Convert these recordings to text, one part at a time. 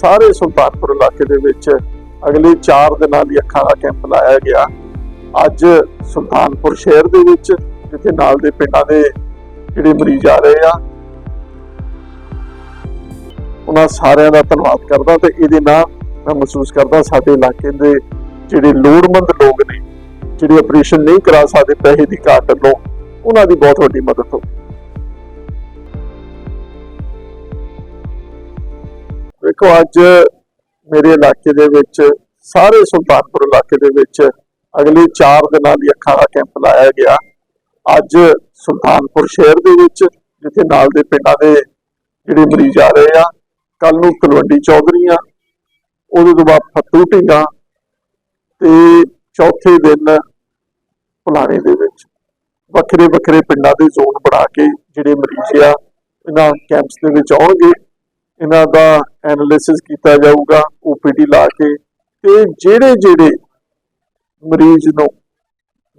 ਸਾਰੇ ਸੁਲਤਾਨਪੁਰ ਇਲਾਕੇ ਦੇ ਵਿੱਚ ਅਗਲੇ 4 ਦਿਨਾਂ ਲਈ ਅੱਖਾਂ ਦਾ ਕੈਂਪ ਲਾਇਆ ਗਿਆ। ਅੱਜ ਸੁਲਤਾਨਪੁਰ ਸ਼ਹਿਰ ਦੇ ਵਿੱਚ, ਜਿੱਥੇ ਨਾਲ ਦੇ ਪਿੰਡਾਂ ਦੇ ਜਿਹੜੇ ਮਰੀਜ਼ ਆ ਰਹੇ ਆ, ਉਹਨਾਂ ਸਾਰਿਆਂ ਦਾ ਧੰਨਵਾਦ ਕਰਦਾ ਤੇ ਇਹਦੇ ਨਾਲ ਮੈਂ ਮਹਿਸੂਸ ਕਰਦਾ ਸਾਡੇ ਇਲਾਕੇ ਦੇ ਜਿਹੜੇ ਲੋੜਮੰਦ ਲੋਕ ਨੇ, ਜਿਹੜੇ ਆਪਰੇਸ਼ਨ ਨਹੀਂ ਕਰਾ ਸਕਦੇ, ਪੈਸੇ ਦੀ ਘਾਟ ਤੋਂ ਉਹਨਾਂ ਦੀ ਬਹੁਤ ਵੱਡੀ ਮਦਦ ਹੋ ਦੇਖੋ ਅੱਜ ਮੇਰੇ ਇਲਾਕੇ ਦੇ ਵਿੱਚ, ਸਾਰੇ ਸੁਲਤਾਨਪੁਰ ਇਲਾਕੇ ਦੇ ਵਿੱਚ ਅਗਲੇ 4 ਦਿਨਾਂ ਲਈ ਅੱਖਾਂ ਦਾ ਕੈਂਪ ਲਾਇਆ ਗਿਆ। ਅੱਜ ਸੁਲਤਾਨਪੁਰ ਸ਼ਹਿਰ ਦੇ ਵਿੱਚ, ਜਿੱਥੇ ਨਾਲ ਦੇ ਪਿੰਡਾਂ ਦੇ ਜਿਹੜੇ ਮਰੀਜ਼ ਆ ਰਹੇ ਆ ਕੱਲ ਨੂੰ ਤਲਵੰਡੀ ਚੌਧਰੀਆਂ ਉਹਦੇ ਤੋਂ ਬਾਅਦ ਫੱਤੂ ਢੀਂਗਾ ਤੇ ਚੌਥੇ ਦਿਨ ਪੁਲਾਣੇ ਦੇ ਵਿੱਚ। ਵੱਖਰੇ ਵੱਖਰੇ ਪਿੰਡਾਂ ਦੇ ਜ਼ੋਨ ਬਣਾ ਕੇ ਜਿਹੜੇ ਮਰੀਜ਼ ਆ, ਇਹਨਾਂ ਕੈਂਪਸ ਦੇ ਵਿੱਚ ਆਉਣਗੇ। ਇਹਨਾਂ ਦਾ ਐਨਾਲਿਸਿਸ ਕੀਤਾ ਜਾਊਗਾ ਓਪੀਡੀ ਲਾ ਕੇ ਤੇ ਜਿਹੜੇ ਜਿਹੜੇ ਮਰੀਜ਼ ਨੂੰ,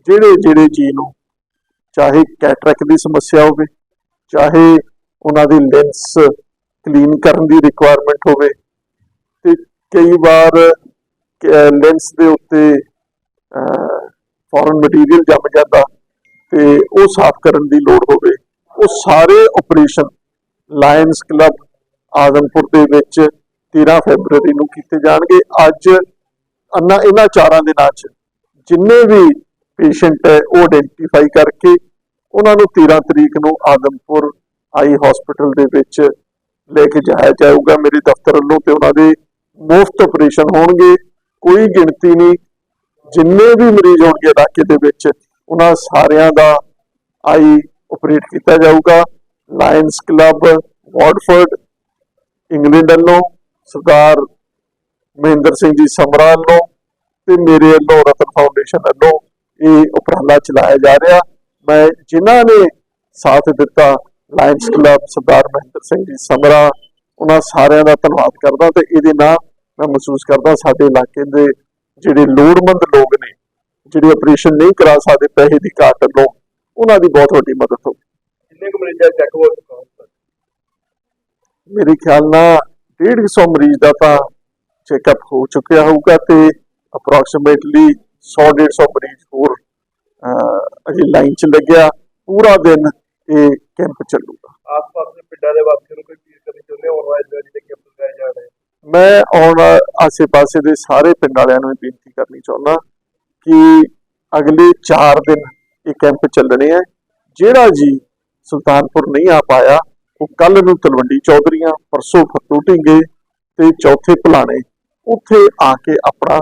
ਜਿਹੜੇ ਜਿਹੜੇ ਜੀ ਨੂੰ ਚਾਹੇ ਕੈਟਰੈਕ ਦੀ ਸਮੱਸਿਆ ਹੋਵੇ, ਚਾਹੇ ਉਹਨਾਂ ਦੀ ਲੈਂਸ ਕਲੀਨ ਕਰਨ ਦੀ ਰਿਕੁਆਇਰਮੈਂਟ ਹੋਵੇ ਤੇ ਕਈ ਵਾਰ ਲੈਂਸ ਦੇ ਉੱਤੇ ਫੋਰਨ ਮਟੀਰੀਅਲ ਜੰਮ ਜਾਂਦਾ ਤੇ ਉਹ ਸਾਫ਼ ਕਰਨ ਦੀ ਲੋੜ ਹੋਵੇ। ਉਹ ਸਾਰੇ ਆਪਰੇਸ਼ਨ ਲਾਇਨਸ ਕਲੱਬ ਆਦਮਪੁਰ ਦੇ ਵਿੱਚ 13 ਫੈਬਰੂਰੀ ਨੂੰ ਕੀਤੇ ਜਾਣਗੇ। ਅੱਜ ਅੰਨਾ ਇਹਨਾਂ ਚਾਰਾਂ ਦਿਨਾਂ 'ਚ ਜਿੰਨੇ ਵੀ ਪੇਸ਼ੈਂਟ ਹੈ, ਉਹ ਆਇਡੈਂਟੀਫਾਈ ਕਰਕੇ ਉਹਨਾਂ ਨੂੰ 13 ਤਰੀਕ ਨੂੰ ਆਦਮਪੁਰ ਆਈ ਹਸਪੀਟਲ ਦੇ ਵਿੱਚ ਲੈ ਕੇ ਜਾਇਆ ਜਾਊਗਾ। ਮੇਰੇ ਦਫ਼ਤਰ ਵੱਲੋਂ ਤੇ ਉਹਨਾਂ ਦੇ ਮੁਫਤ ਆਪਰੇਸ਼ਨ ਹੋਣਗੇ। ਕੋਈ ਗਿਣਤੀ ਨਹੀਂ। ਜਿੰਨੇ ਵੀ ਮਰੀਜ਼ ਹੋਣਗੇ ਇਲਾਕੇ ਦੇ ਵਿੱਚ, ਉਹਨਾਂ ਸਾਰਿਆਂ ਦਾ ਆਈ ਆਪਰੇਟ ਕੀਤਾ ਜਾਊਗਾ। ਲਾਇਨਸ ਕਲੱਬ ਵਾਟਫੋਰਡ ਇੰਗਲੈਂਡ ਵੱਲੋਂ ਸਰਦਾਰ ਮਹਿੰਦਰ ਸਿੰਘ ਜੀ ਸਮਰਾ ਵੱਲੋਂ ਤੇ ਮੇਰੇ ਵੱਲੋਂ ਰਤਨ ਫਾਊਂਡੇਸ਼ਨ ਵੱਲੋਂ ਇਹ ਉਪਰਾਲਾ ਚਲਾਇਆ ਜਾ ਰਿਹਾ। ਮੈਂ ਜਿਨ੍ਹਾਂ ਨੇ ਸਾਥ ਦਿੱਤਾ ਲਾਇਨਸ ਕਲੱਬ ਸਰਦਾਰ ਮਹਿੰਦਰ ਸਿੰਘ ਜੀ ਸਮਰਾ ਉਹਨਾਂ ਸਾਰਿਆਂ ਦਾ ਧੰਨਵਾਦ ਕਰਦਾ ਤੇ ਇਹਦੇ ਨਾਲ ਮੈਂ ਮਹਿਸੂਸ ਕਰਦਾ ਸਾਡੇ ਇਲਾਕੇ ਦੇ ਜਿਹੜੇ ਲੋੜਮੰਦ ਲੋਕ ਨੇ, ਜਿਹੜੇ ਆਪਰੇਸ਼ਨ ਨਹੀਂ ਕਰਾ ਸਕਦੇ, ਪੈਸੇ ਦੀ ਘਾਟ ਤੋਂ ਉਹਨਾਂ ਦੀ ਬਹੁਤ ਵੱਡੀ ਮਦਦ ਹੋ ਕਿੰਨੇ ਕੁ ਮਰੀਜ਼ਾਂ ਚੈੱਕ ਹੋ ਚੁੱਕਾ? ਮੇਰੇ ਖਿਆਲ ਨਾਲ 150 ਮਰੀਜ਼ ਦਾ ਤਾਂ ਚੈੱਕਅਪ ਹੋ ਚੁੱਕਿਆ ਹੋਊਗਾ ਤੇ ਅਪਰੋਕਸੀਮੇਟਲੀ 100 150 ਮਰੀਜ਼ ਹੋਰ ਅਜੇ ਲਾਈਨ 'ਚ ਲੱਗਿਆ। ਪੂਰਾ ਦਿਨ ਇਹ ਕੈਂਪ ਚੱਲੂਗਾ। ਆਸ-ਪਾਸ ਦੇ ਪਿੰਡਾਂ ਦੇ ਵਾਸੀਆਂ ਨੂੰ ਕੋਈ ਅਪੀਲ ਕਰਨੀ ਚਾਹੁੰਦੇ ਹੋ? ਆਉਣ ਵਾਲੇ ਦਿਨਾਂ ਜਿਹੜੇ ਕੈਂਪ ਲਗਾਏ ਜਾ ਰਹੇ ਮੈਂ ਆਉਣ ਆਸੇ-ਪਾਸੇ ਦੇ ਸਾਰੇ ਪਿੰਡ ਵਾਲਿਆਂ ਨੂੰ ਬੇਨਤੀ ਕਰਨੀ ਚਾਹੁੰਦਾ ਕਿ ਅਗਲੇ 4 ਦਿਨ ਇਹ ਕੈਂਪ ਚੱਲਣੇ ਆ। ਜਿਹੜਾ ਜੀ ਸੁਲਤਾਨਪੁਰ ਨਹੀਂ ਆ ਪਾਇਆ ਉਹ ਕੱਲ ਨੂੰ ਤਲਵੰਡੀ ਚੌਧਰੀਆਂ ਪਰਸੋਂ ਫੱਤੂ ਢੀਂਗੇ ਤੇ ਚੌਥੇ ਭਲਾਣੇ ਉੱਥੇ ਆ ਕੇ ਆਪਣਾ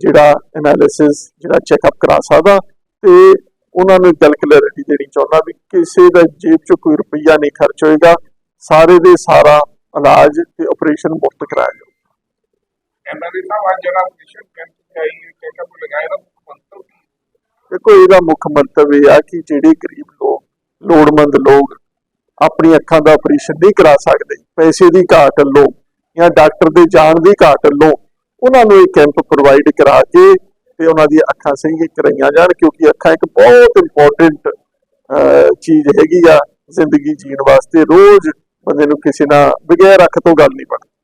ਜਿਹੜਾ ਐਨਾਲਿਸਿਸ ਜਿਹੜਾ ਚੈੱਕਅਪ ਕਰਾ ਸਕਦਾ ਤੇ ਉਹਨਾਂ ਨੂੰ ਗੱਲ ਕਲੈਰਿਟੀ ਦੇਣੀ ਚਾਹੁੰਦਾ ਵੀ ਕਿਸੇ ਦਾ ਜੇਬ 'ਚੋਂ ਕੋਈ ਰੁਪਈਆ ਨਹੀਂ ਖਰਚ ਹੋਏਗਾ ਸਾਰੇ ਦੇ ਸਾਰਾ ਇਲਾਜ ਤੇ ਆਪਰੇਸ਼ਨ ਮੁਫਤ ਕਰਾਇਆ ਜਾਊਗਾ ਐਮਐਲਏ ਸਾਹਿਬ ਅੱਜ ਜਿਹੜਾ ਪੋਜੀਸ਼ਨ ਕੈਂਪ ਤੇ ਆਈ ਚੈੱਕਅਪ ਲਗਾਏ ਦਾ ਮੰਤਵ ਦੇਖੋ ਇਹਦਾ ਮੁੱਖ ਮੰਤਵ ਇਹ ਆ ਕਿ ਜਿਹੜੇ ਗਰੀਬ ਲੋਕ ਲੋੜਵੰਦ ਲੋਕ ਆਪਣੀ ਅੱਖਾਂ ਦਾ ਆਪਰੇਸ਼ਨ ਨਹੀਂ ਕਰਾ ਸਕਦੇ। ਪੈਸੇ ਦੀ ਘਾਟ ਲੋ ਜਾਂ ਡਾਕਟਰ ਦੇ ਜਾਣ ਦੀ ਘਾਟ ਲੋ ਉਹਨਾਂ ਨੂੰ ਇਹ ਕੈਂਪ ਪ੍ਰੋਵਾਈਡ ਕਰਾ ਕੇ ਤੇ ਉਹਨਾਂ ਦੀਆਂ ਅੱਖਾਂ ਸਹੀ ਕਰਾਈਆਂ ਜਾਣ ਕਿਉਂਕਿ ਅੱਖਾਂ ਇੱਕ ਬਹੁਤ ਇੰਪੋਰਟੈਂਟ ਚੀਜ਼ ਹੈਗੀ ਆ ਜ਼ਿੰਦਗੀ ਜੀਣ ਵਾਸਤੇ। ਰੋਜ਼ ਬੰਦੇ ਨੂੰ ਕਿਸੇ ਨਾਲ ਬਗੈਰ ਅੱਖ ਤੋਂ ਗੱਲ ਨਹੀਂ ਬਣਦੀ।